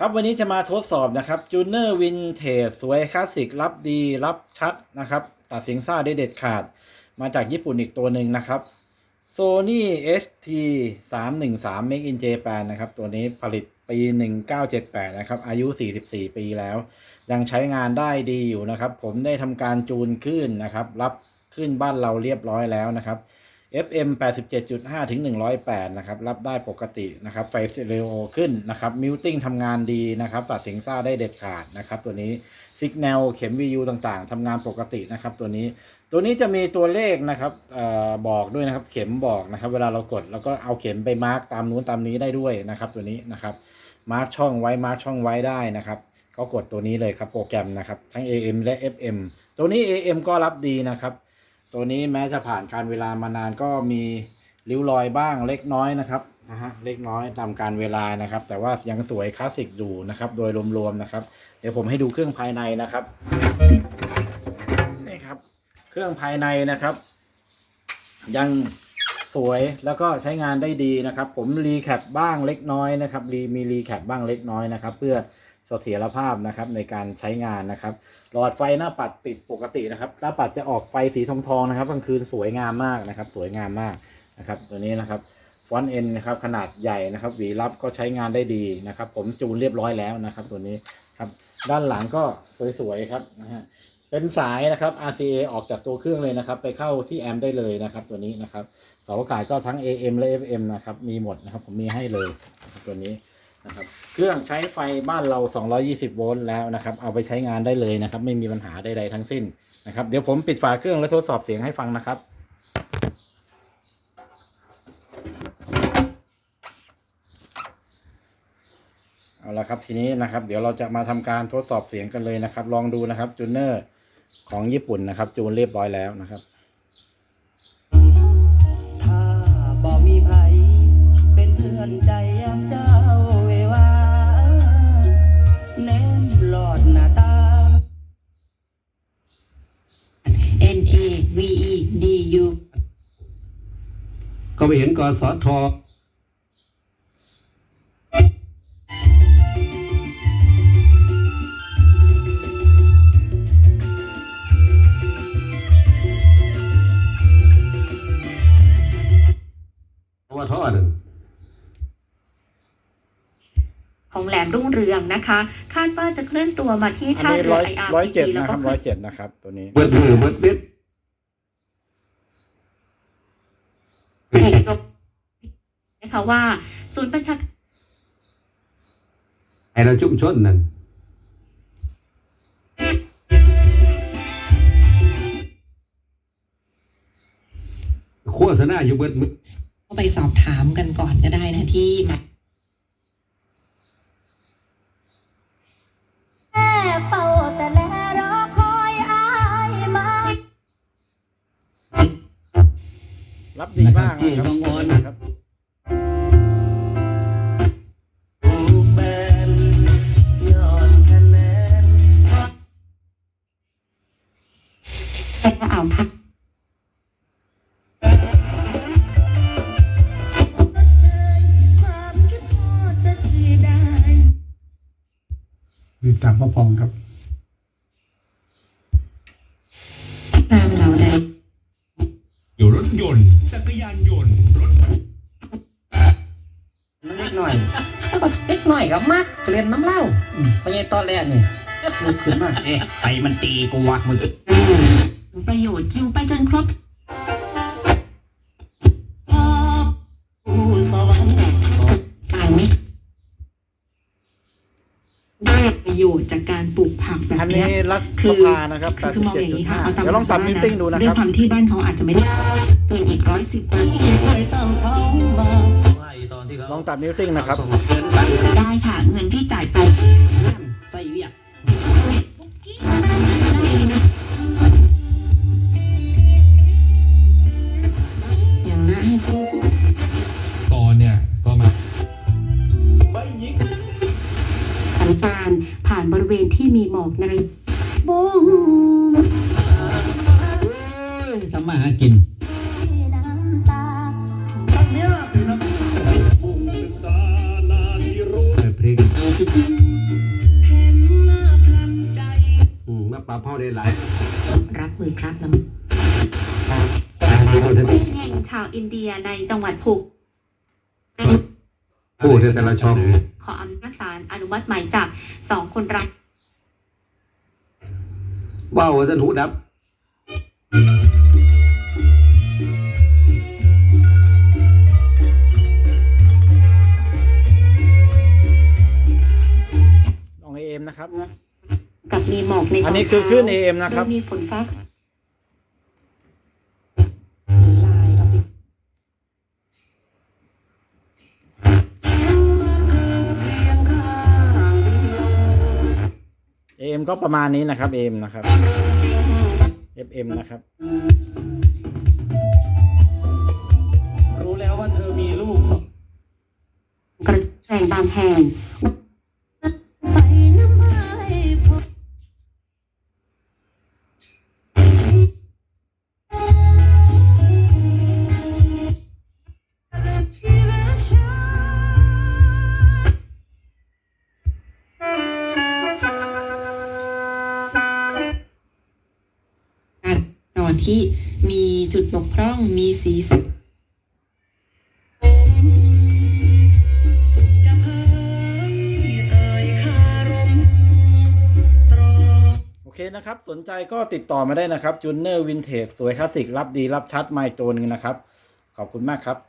ครับวันนี้จะมาทดสอบนะครับจูเนอร์วินเทจสวยคลาสสิกรับดีรับชัดนะครับ ตัดเสียงซ่าได้เด็ดขาด มาจากญี่ปุ่นอีกตัวหนึ่งนะครับ Sony ST 3 1 3 Make in Japan นะครับ ตัวนี้ผลิตปี 1978 นะครับ อายุ 44 ปีแล้ว ยังใช้งานได้ดีอยู่นะครับ ผมได้ทำการจูนขึ้นนะครับ รับขึ้นบ้านเราเรียบร้อยแล้วนะครับ FM 87.5 ถึง 108 นะครับ รับได้ปกตินะครับ ไฟสเรโอขึ้นนะครับ มิวติ้งทำงานดีนะครับ ตัดเสียงซ่าได้เด็ดขาดนะครับ ตัวนี้สิกแนลเข็ม VU ต่างๆทำงานปกตินะครับ ตัวนี้ ตัวนี้จะมีตัวเลขนะครับออบอกด้วยนะครับ เข็มบอกนะครับ เวลาเรากด แล้วก็เอาเข็มไปมาร์กตามนู้นตามนี้ได้ด้วยนะครับ ตัวนี้นะครับ มาร์กช่องไว้ มาร์กช่องไว้ได้นะครับก็กดตัวนี้เลยครับโปรแกรมนะครับ ทั้ง AM และ FM ตัวนี้ AM ก็รับดีนะครับ ตัวนี้แม้จะผ่านการเวลามานานก็มีริ้วรอยบ้างเล็กน้อยนะครับนะฮะเล็กน้อยตามการเวลานะครับ แต่ว่ายังสวยคลาสสิกอยู่นะครับ โดยรวมๆนะครับ เดี๋ยวผมให้ดูเครื่องภายในนะครับนี่ครับ เครื่องภายในนะครับ ยัง สวยแล้วก็ใช้งานได้ดีนะครับ ผมรีแคปบ้างเล็กน้อยนะครับรีมีรีแคปบ้างเล็กน้อยนะครับ เพื่อเสถียรภาพนะครับในการใช้งานนะครับ หลอดไฟหน้าปัดติดปกตินะครับ หน้าปัดจะออกไฟสีทองทองนะครับกลางคืนสวยงามมากนะครับ สวยงามมากนะครับ ตัวนี้นะครับฟอนต์เอ็นนะครับขนาดใหญ่นะครับหวีรับก็ใช้งานได้ดีนะครับ ผมจูนเรียบร้อยแล้วนะครับ ตัวนี้ครับ ด้านหลังก็สวยๆครับนะฮะ เป็นสายนะครับ RCA ออกจากตัวเครื่องเลยนะครับ ไปเข้าที่แอมได้เลยนะครับ ตัวนี้นะครับเสาอากาศก็ทั้ง AM และ FM นะครับมีหมดนะครับ ผมมีให้เลยตัวนี้นะครับ เครื่องใช้ไฟบ้านเรา 220 โวลต์แล้วนะครับ เอาไปใช้งานได้เลยนะครับ ไม่มีปัญหาใดๆทั้งสิ้นนะครับ เดี๋ยวผมปิดฝาเครื่องและทดสอบเสียงให้ฟังนะครับเอาละครับทีนี้นะครับ เดี๋ยวเราจะมาทำการทดสอบเสียงกันเลยนะครับ ลองดูนะครับจูเนอร์ ของญี่ปุ่นนะครับ จูนเรียบร้อยแล้วนะครับถ้าบ่มีไผเป็นเพื่อนใจยามเจ้าเววาแนมหลอดหน้าตา N A V E D U ก็ไปเห็นกสทว่าท ของแหลมรุ่งเรืองนะคะ คาดว่าจะเคลื่อนตัวมาที่อันท่านี้เรือร้อย IRPC ร้อยเจ็ดแล้วนะคก็รับขึ้ร้อนยเจ็ดนะครับ ตัวนี้ เบิดมือเบิดบิดนะคะว่า ศูนย์ประชาไอ้เราชุมชนนั่นโฆษณาอยู่เบิดมือ ก็ไปสอบถามกันก่อนก็ได้นะที่มาแรับดีมากนะครับน้องอนครับอ่าวพักก็เจยความคิดพอจะที่ได้ติดตามพ่อพองครับ ตามเราได้ อยู่รถยนต์ จักรยานยนต์รถมันเล็กหน่อยก็เล็กหน่อยก็มักเล่นน้ำเหล้าไม่ใช่ตอนแรกนี่ลุกขึ้นมาเอ๊ะใครมันตีกูวะมึงประโยชน์อยู่ไปจนครบภาพผู้สวรรค์ฟังไหมได้ประโยชน์จากการปลูกผักแบบอันเนี้นี้ยรัฐคือสภานะครับคือคือมองอย่างนี้ค่ะเอา87.5ตามเดี๋ยวลองตัดมิวติ้งดูนะด้ควรัยบความที่บ้านเขาอาจจะไม่ได้ ตอนที่เขาลองตัดมิวติ้งนะครับส่งเงินไปได้ค่ะ เงินที่จ่ายไปใส่เวียกอย่างน่าให้สู้ตอนเนี่ยก็มาสัญจรผ่านบริเวณที่มีหมอกในระยะบูมทำมาหากินน้ ปรับเฮาได้หลายรับมือครับน้ทางที่เราได้เป็นแห่งชาวอินเดียในจังหวัดภูเก็ตผู้ที่แต่ละช่องขออำนาจศาลอนุมัติหมายจับสองคนรักว่าวว่าซั่นหูดับลอง AM นะครับกับ มีหมอกในอันนี้ตคือคลื่นเช้า AM นะครับ โดยมีฝนฟ้าำไลน์ออฟฟิศ AM ก็ประมาณนี้นะครับ AM นะครับ FM นะครับ รู้แล้วว่าเธอมีลูกสองกระแสงบางแห่ง ที่มีจุดบกพร่องมีสีสันโอเคนะครับ สนใจก็ติดต่อมาได้นะครับจูเนอร์วินเทจสวยคลาสสิก รับดีรับชัดไม่โจนึงนะครับ ขอบคุณมากครับ